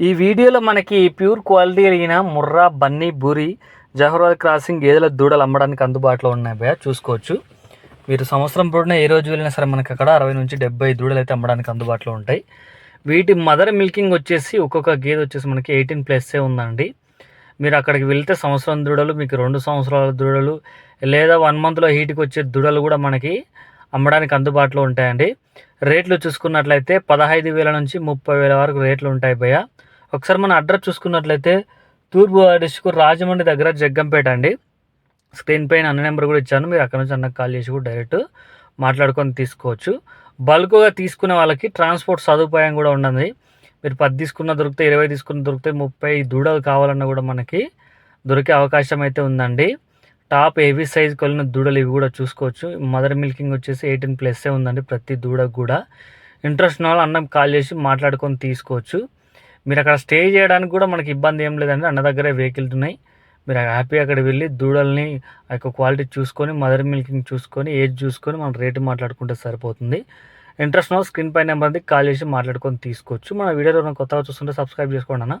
ఈ వీడియోలో మనకి ప్యూర్ క్వాలిటీ కలిగిన ముర్రా బన్నీ బూరి జహరాబాద్ క్రాసింగ్ గేదెల దూడలు అమ్మడానికి అందుబాటులో ఉన్నాయి భయ చూసుకోవచ్చు. మీరు సంవత్సరం పొడిన ఏ రోజు వెళ్ళినా సరే మనకి అక్కడ అరవై నుంచి డెబ్బై దూడలు అయితే అమ్మడానికి అందుబాటులో ఉంటాయి. వీటి మదర్ మిల్కింగ్ వచ్చేసి ఒక్కొక్క గేదె వచ్చేసి మనకి ఎయిటీన్ ప్లస్సే ఉందండి. మీరు అక్కడికి వెళ్తే సంవత్సరం దూడలు మీకు రెండు సంవత్సరాల దూడలు లేదా వన్ మంత్లో హీట్కి వచ్చే దూడలు కూడా మనకి అమ్మడానికి అందుబాటులో ఉంటాయండి. రేట్లు చూసుకున్నట్లయితే పదహైదు వేల నుంచి ముప్పై వేల వరకు రేట్లు ఉంటాయి భయ్య. ఒకసారి మన అడ్రస్ చూసుకున్నట్లయితే తూర్పు డిస్టిక్ రాజమండ్రి దగ్గర జగ్గంపేట అండి. స్క్రీన్ పైన అన్న నెంబర్ కూడా ఇచ్చాను. మీరు అక్కడ నుంచి అన్నకు కాల్ చేసి కూడా డైరెక్ట్ మాట్లాడుకొని తీసుకోవచ్చు. బల్క్గా తీసుకునే వాళ్ళకి ట్రాన్స్పోర్ట్ సదుపాయం కూడా ఉన్నది మీరు పది తీసుకున్న దొరికితే ఇరవై తీసుకున్న దొరికితే ముప్పై దూడలు కావాలన్నా కూడా మనకి దొరికే అవకాశం అయితే ఉందండి. టాప్ హెవీ సైజ్ కలిగిన దూడలు ఇవి కూడా చూసుకోవచ్చు. మదర్ మిల్కింగ్ వచ్చేసి ఎయిటీన్ ప్లస్సే ఉందండి ప్రతి దూడకు కూడా. ఇంట్రెస్ట్ ఉన్న అన్నం కాల్ చేసి మాట్లాడుకొని తీసుకోవచ్చు. మీరు అక్కడ స్టే చేయడానికి కూడా మనకి ఇబ్బంది ఏం లేదండి. అన్న దగ్గరే వెహికల్స్ ఉన్నాయి. మీరు హ్యాపీ అక్కడ వెళ్ళి దూడల్ని ఆ యొక్క క్వాలిటీ చూసుకొని మదర్ మిల్కింగ్ చూసుకొని ఏజ్ చూసుకొని మనం రేటు మాట్లాడుకుంటే సరిపోతుంది. ఇంట్రెస్ట్ ఉన్న స్క్రీన్ పై నెంబర్ది కాల్ చేసి మాట్లాడుకొని తీసుకోవచ్చు. మన వీడియోలో కొత్తగా చూస్తుంటే సబ్స్క్రైబ్ చేసుకోండి అన్న.